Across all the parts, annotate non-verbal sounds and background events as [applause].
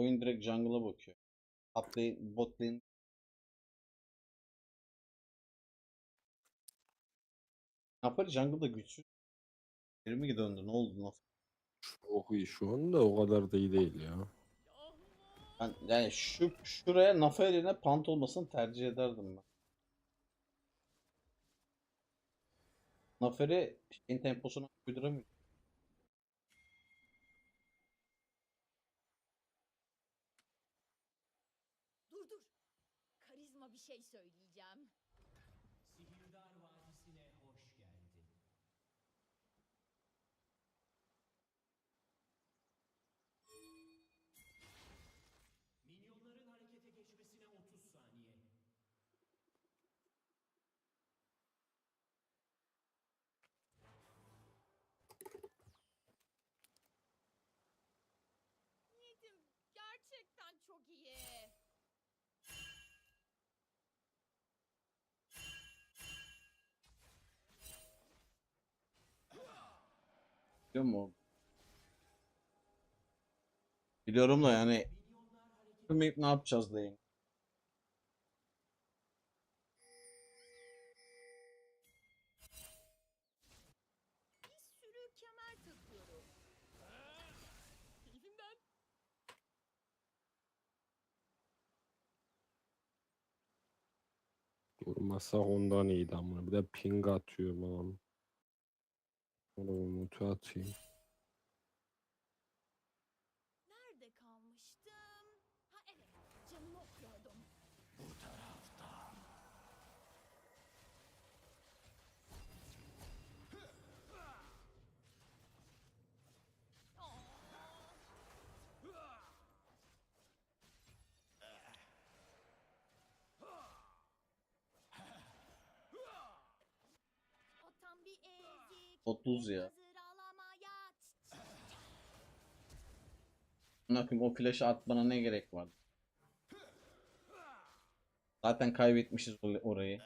oyun direkt jungle'a bakıyor. Top lane, bot lane. Napoli jungle'da güçsüz. 20 döndü. Ne oldu? Nasıl? Çok iyi şu anda o kadar da iyi değil ya. Ben yani şu şuraya Nafaeli'ne pant olmasını tercih ederdim ben. Naferi şeyin temposuna uyduramıyor. Dur dur. Karizma bir şey söyleyeceğim. Sihirdar Vadisi'ne hoş geldin. Minyonların harekete geçmesine 30 saniye. Niyetim gerçekten çok iyi. Biliyor musun? Biliyorum da yani bilmeyip ne yapacağız. Keyfimden. Durmasak ondan iyiydi ama bir de ping atıyor lan. Oğlum mutu 30 ya. Yapayım o flash'ı atmana ne gerek var? Zaten kaybetmişiz or- orayı.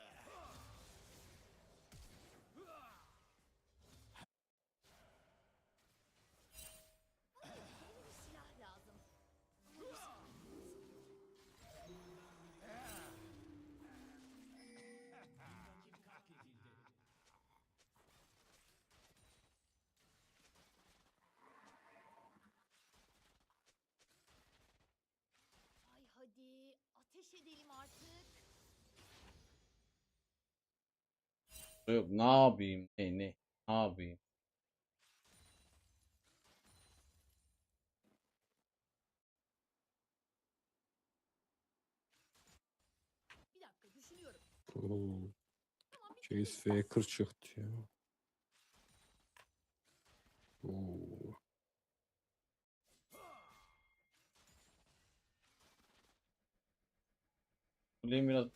Artık. Yok ne yapayım? Ne ne? Ne yapayım? Bir dakika düşünüyorum. Oo, Tamam bir Chase Faker çıktı ya. Блин, меня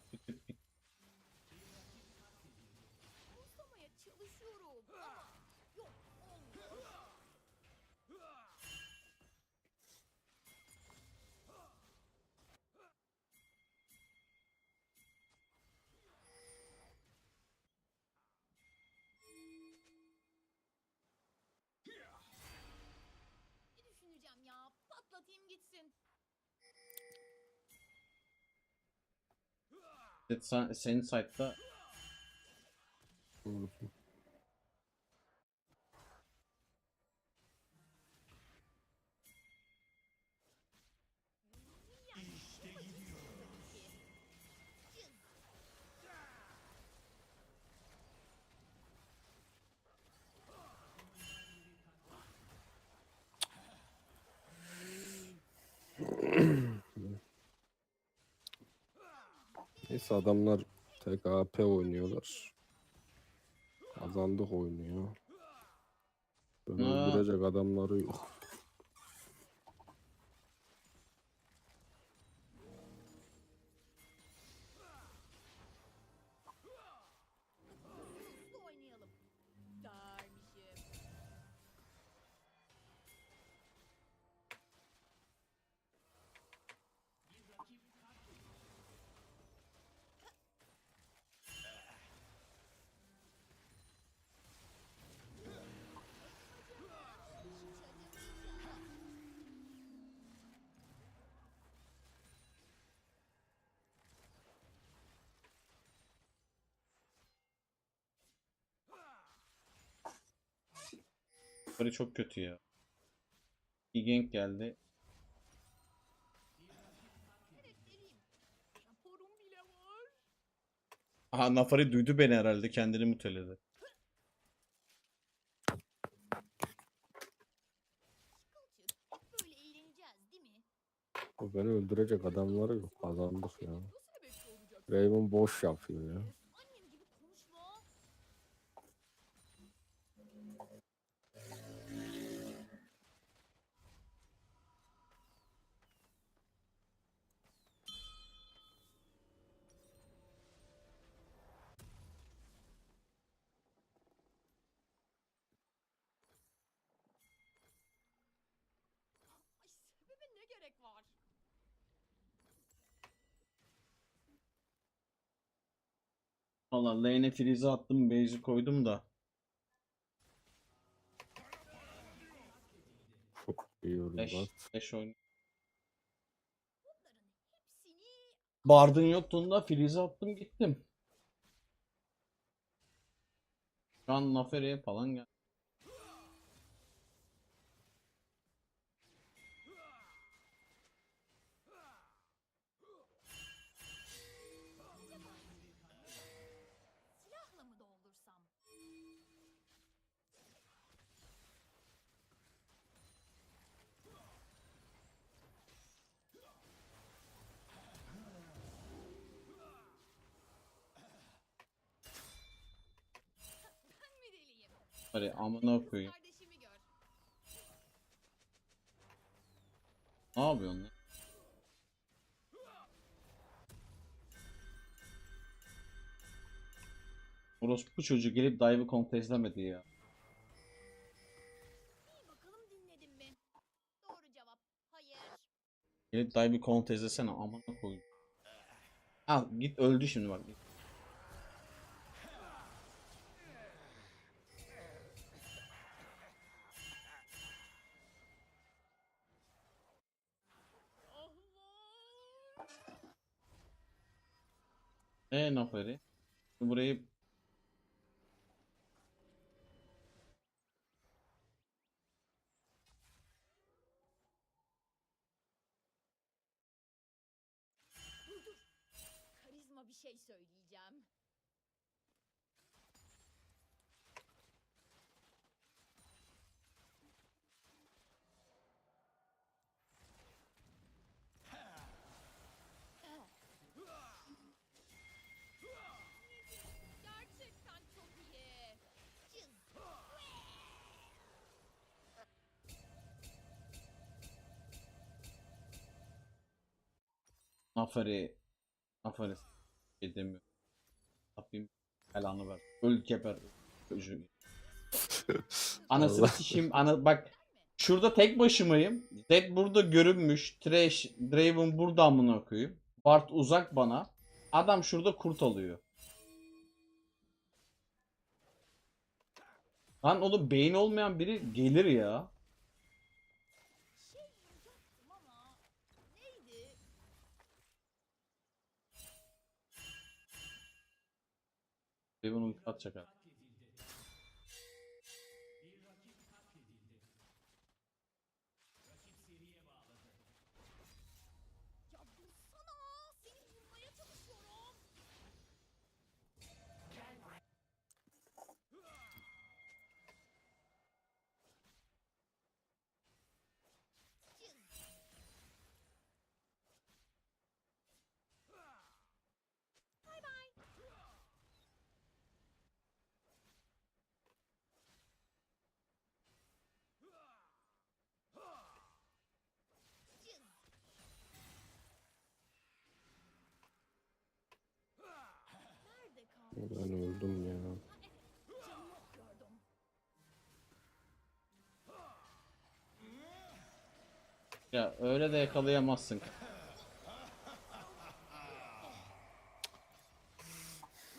sen, senin site'da Vurdum. Neyse adamlar tek AP oynuyorlar. Kazandık oynuyor. Ben Ha. öldürecek adamları yok. Böyle çok kötü ya. Bir gank geldi. Aha Nafari duydu beni herhalde kendini mi? Bu beni öldürecek adamları yok. Kazandık ya. Raven boş yapıyor ya. Valla lane'e freeze attım, base'i koydum da. Çok leş oyun. Bardın yoktuğunda freeze attım gittim. Şu an Naferi'ye falan gel. Hadi amına koyayım. Ne yapıyorsun lan? Orospu çocuğu gelip dive'ı kontezlemedi ya. Gelip dive'ı kontezlesene amına koyayım. Al git öldü şimdi bak. Allah! E Naferi. Burayı. Karizma bir şey söyleyeceğim. Naferi. Şey demiyorum. Rabbim belanı ver. Öl. Çocuğu. [laughs] Anasını sikeyim. Ana bak. Şurada tek başımayım. Zed burada görünmüş. Trash, Draven burada amına koyayım. Bart uzak bana. Adam şurada kurt alıyor. Lan oğlum beyin olmayan biri gelir ya. Draven ulti atacak abi. Katledildi. Ben öldüm ya. Ya öyle de yakalayamazsın.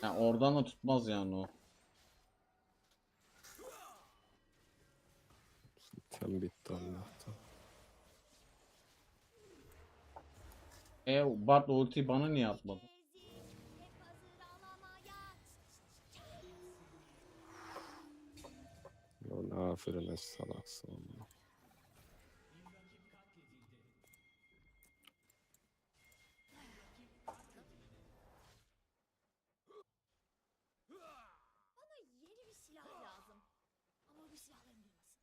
Ya oradan da tutmaz yani o. Sen bitti Allah'tan. E Bart ultiyi bana niye atmadı? Alamaya. Ya ne Aferin es salaksın ama. Bana yeni bir silah lazım. Ama bu silahların durmasın.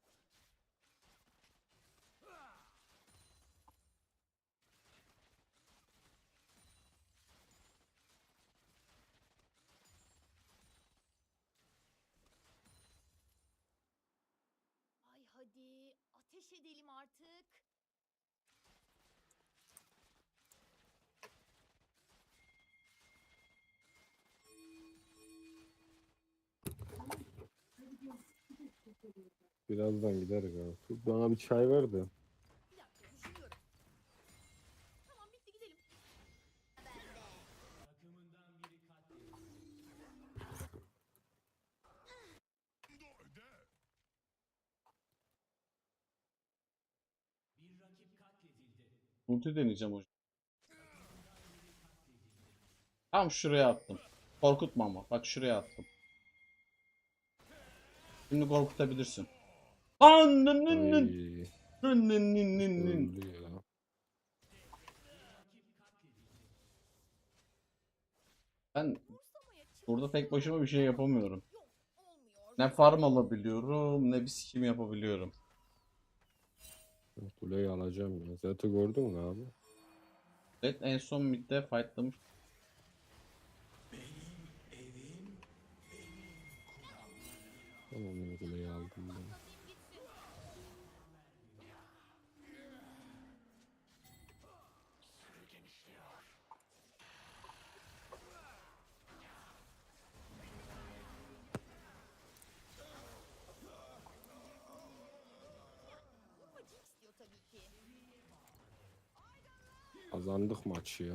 Ay hadi ateş edelim artık. Birazdan gideriz abi. Dur Bana bir çay ver de. Ulti deneyeceğim hocam. Tam şuraya attım. Korkutma ama. Bak şuraya attım. Şimdi korkutabilirsin. Ananın Ay, öldü ya. Ben Umursamaya çık- burada tek başıma bir şey yapamıyorum. Ne farm alabiliyorum ne bir sikim yapabiliyorum. Kuleyi alacağım ya. Zaten gördün mü abi? Red en son midde fightlamış. Tamam Kazandık maçı ya.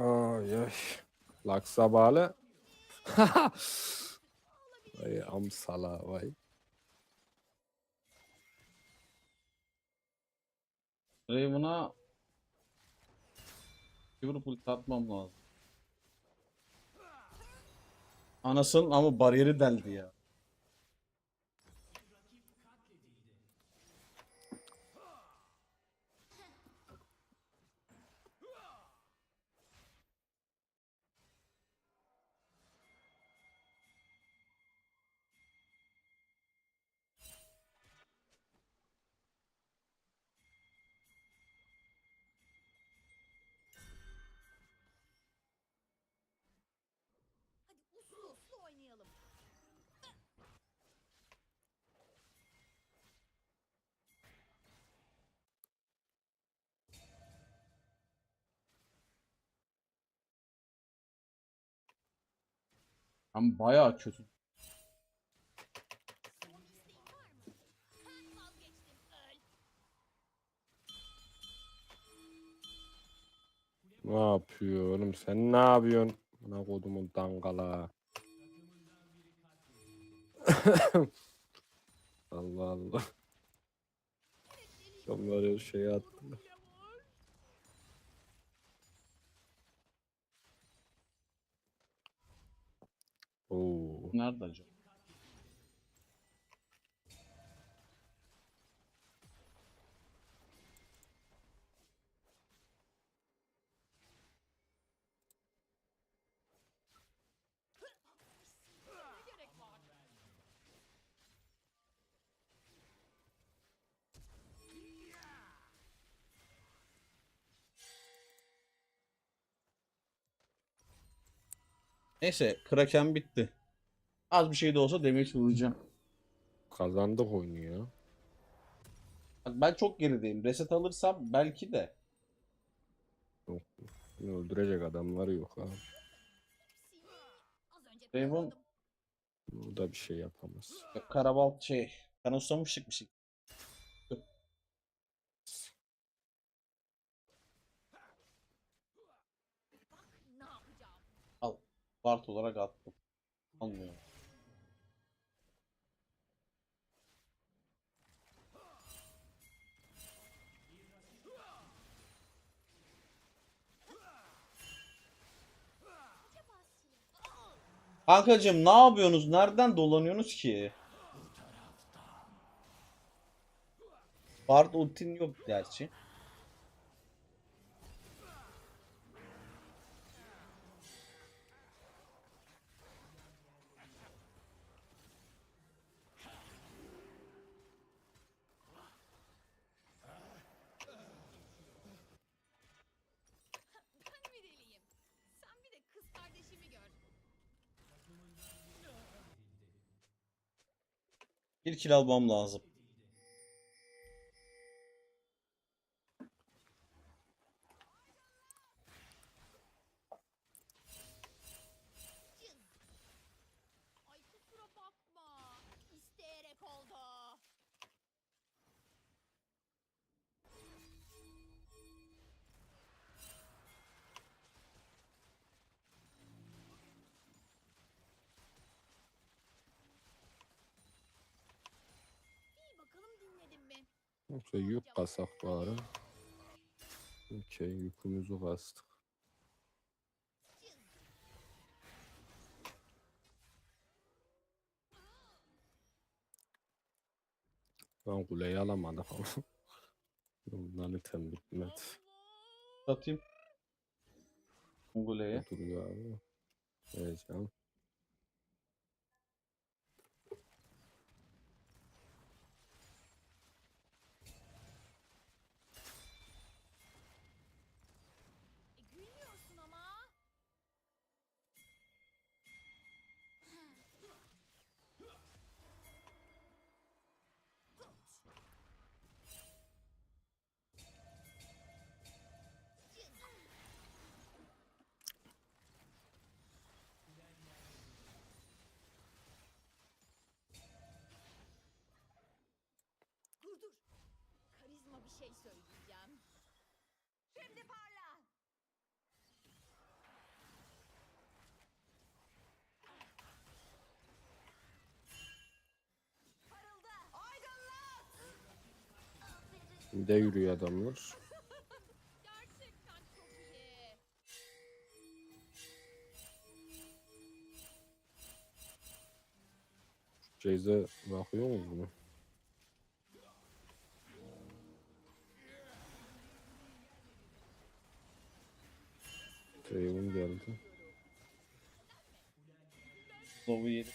Ay ay. Laksa bağlı. Vay [laughs] amsala vay. Raven'a bir vurup ulti atmam lazım. Anasının ama bariyeri deldi ya. Ama bayağı kötü. Ne yapıyor oğlum sen ne yapıyorsun? Ne kodumun dangala. [laughs] Allah Allah. Onları şeye attı. Oo. Nerede acaba? Neyse Kraken bitti. Az bir şey de olsa damage vuracağım. Kazandık oyunu ya. Bak ben çok gerideyim. Reset alırsam belki de. Öldürecek adamları yok önce Raven-. Burada bir şey yapamaz. Karabalt şey. Ben ustamıştık bir Bart olarak attım. Anlıyorum. Kankacım ne yapıyorsunuz? Nereden dolanıyorsunuz ki? Bard ultin yok gerçi. Kill almam lazım. Yoksa yük kasak bari. Okey yükümüzü kastık. Ben kuleyi alamadım ama. [laughs] Bundan item bitmedi. Satayım. Mongolya'ya. Duruyor abi. Heyecan. Dur. Karizma bir şey söyleyeceğim. Şimdi parla. De yürüyor adamlar. [laughs] Gerçekten çok iyi. Ceyze bakıyor mu? Draven geldi. Slow'u yedi.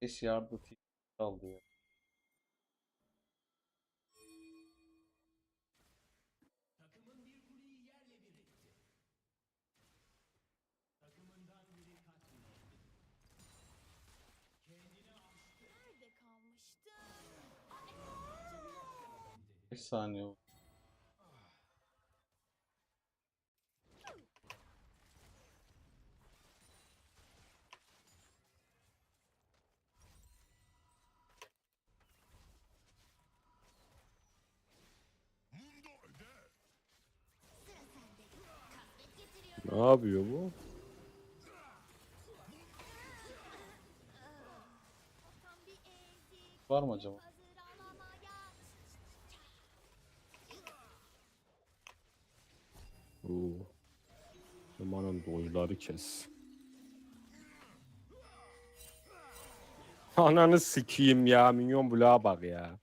Ses yardı aldı ya. Bir kuleyi yerle bir etti. Takımından biri katledildi. Kendini aştı. Nerede kalmıştım? 5 saniye oldu. Ne yapıyor bu? Var mı acaba? Oo. Zamanın boyları kes. Ananı sikeyim ya. Minyon bloğa bak ya.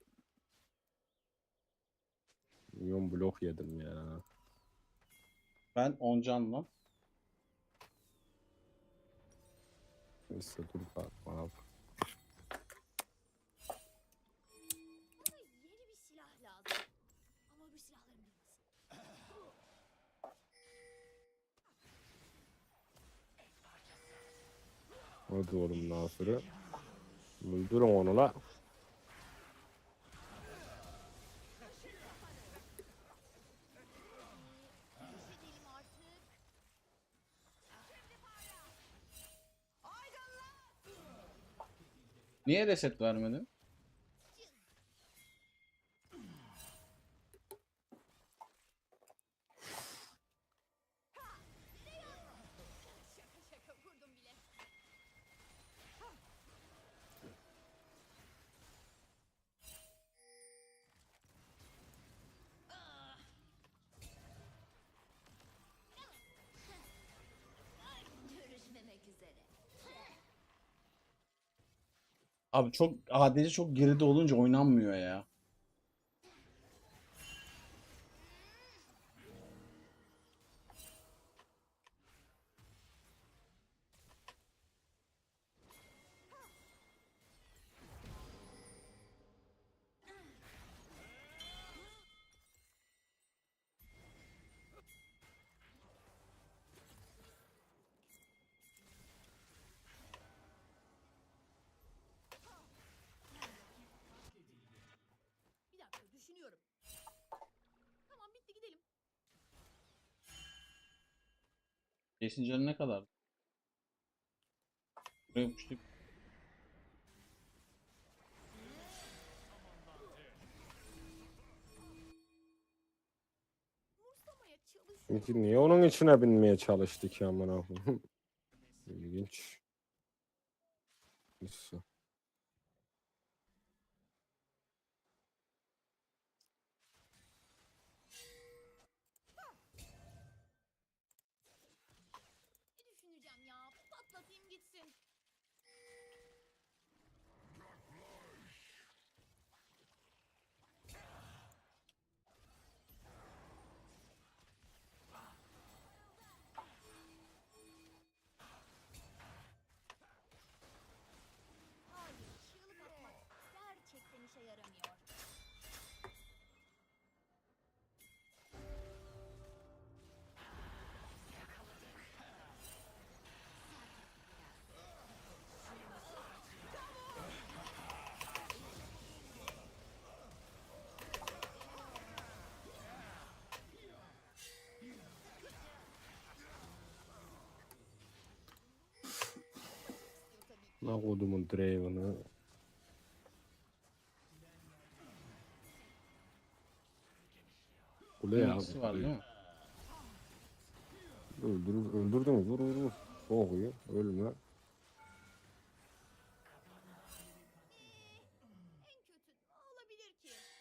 Minyon blok yedim ya. Ben 10 canla. Neyse dur bak. Bana yeni bir silah lazım. Ama bir silahlarım bitmesin. Hadi oğlum Nasır'ı. Öldürün onu la. Niye reset vermedin? Abi çok ADC çok geride olunca oynanmıyor ya. Jason ne kadar? Buraya yapıştık. Peki niye onun içine binmeye çalıştık ki amına koyayım? [laughs] İlginç. Neyse. Ne kodumun Draven'ı. Kule ya. Ultisi var değil mi? Öldür, öldürdün mü? Vur vur vur. İyi. Ölme.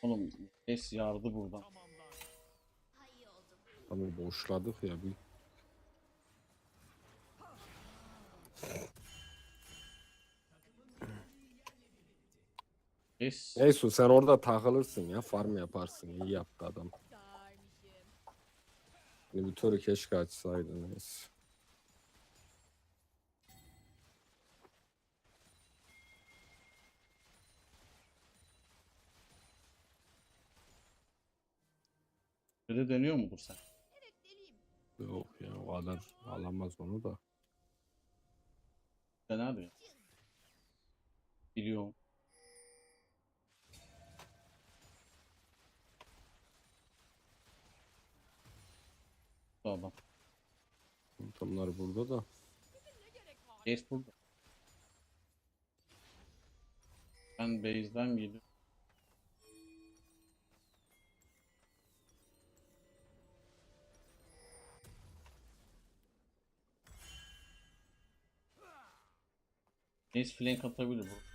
Oğlum es yardı buradan. Hani boşladık ya bir. Es. Neyse sen orada takılırsın ya. Farm yaparsın. İyi yaptı adam. Inhibitörü keşke açsaydın. Neyse. Böyle dönüyor? Evet deliyim. Yok ya o kadar alamaz onu da. Sen abi. Biliyorum. Adam. Adamlar burada da. Es burada. Ben base'den geliyorum. Ace flank atabilir bu.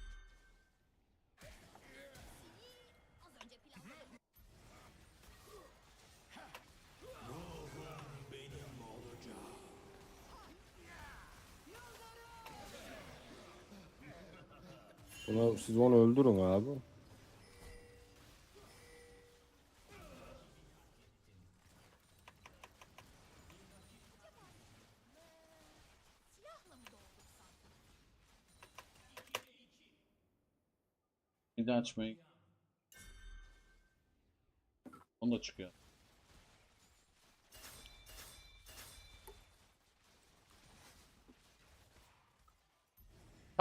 Buna, siz onu öldürün abi. Bir de açmayı. Onu da çıkıyor.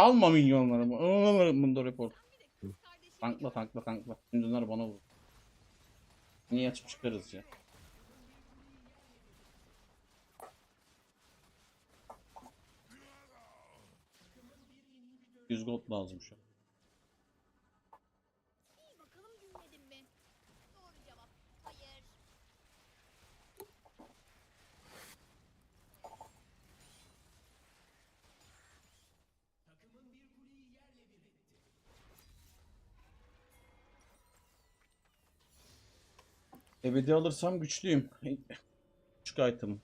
Kalma minyonlarımı. Bunda report. Tankla tankla tankla. Şimdi onlar bana vur. Niye açıp çıkarız ya? Yüz gold lazım şu an. Ebedi alırsam güçlüyüm. [laughs] Küçük item.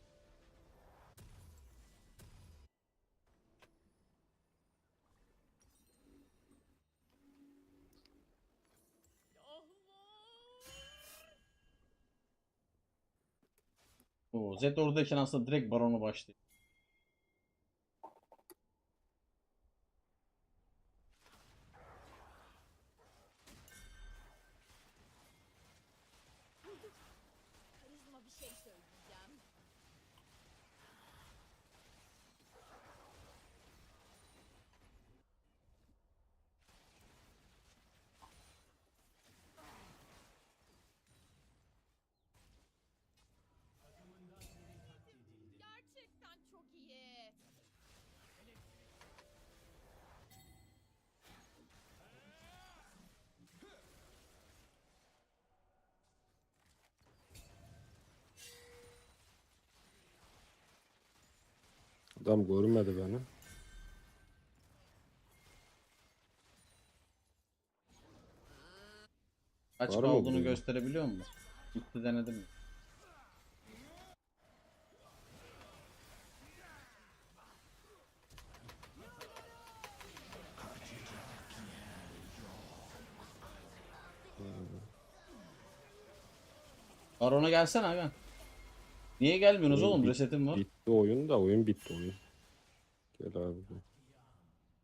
Oo, Zed oradayken aslında direkt baronu başlayayım. Adam görmedi beni. Kaç Var mı olduğunu gösterebiliyor musun? Gitti denedim mi? Baron'a gelsene aga. Niye gelmiyorsunuz Oyun oğlum? bit- Resetim var. Bitti oyun da oyun bitti oyun. Gel abi.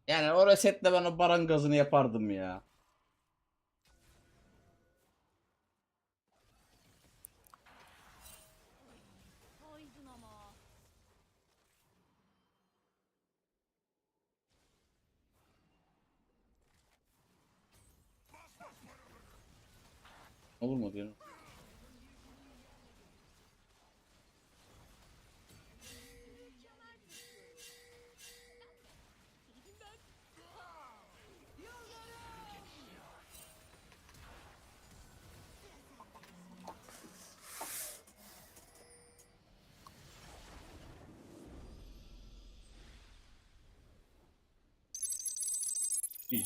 Yani o resetle ben o baron gazını yapardım ya. Olur mu diyorum.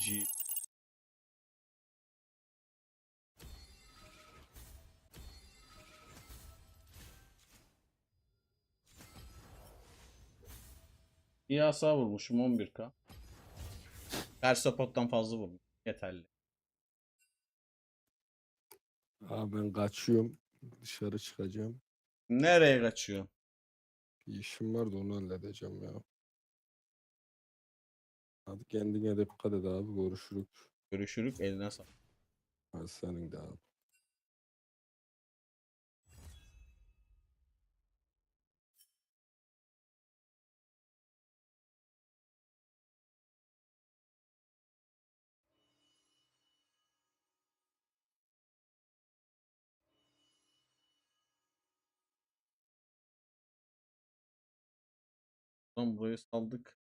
GG. İyi hasar vurmuşum 11k. Her support fazla vurmuş. Yeterli. Abi ben kaçıyorum. Dışarı çıkacağım. Nereye kaçıyor? Bir işim var da onu halledeceğim ya. Hadi kendine dikkat et abi. Görüşürük. Görüşürük eline sağlık. Hadi senin de abi. Tamam burayı saldık.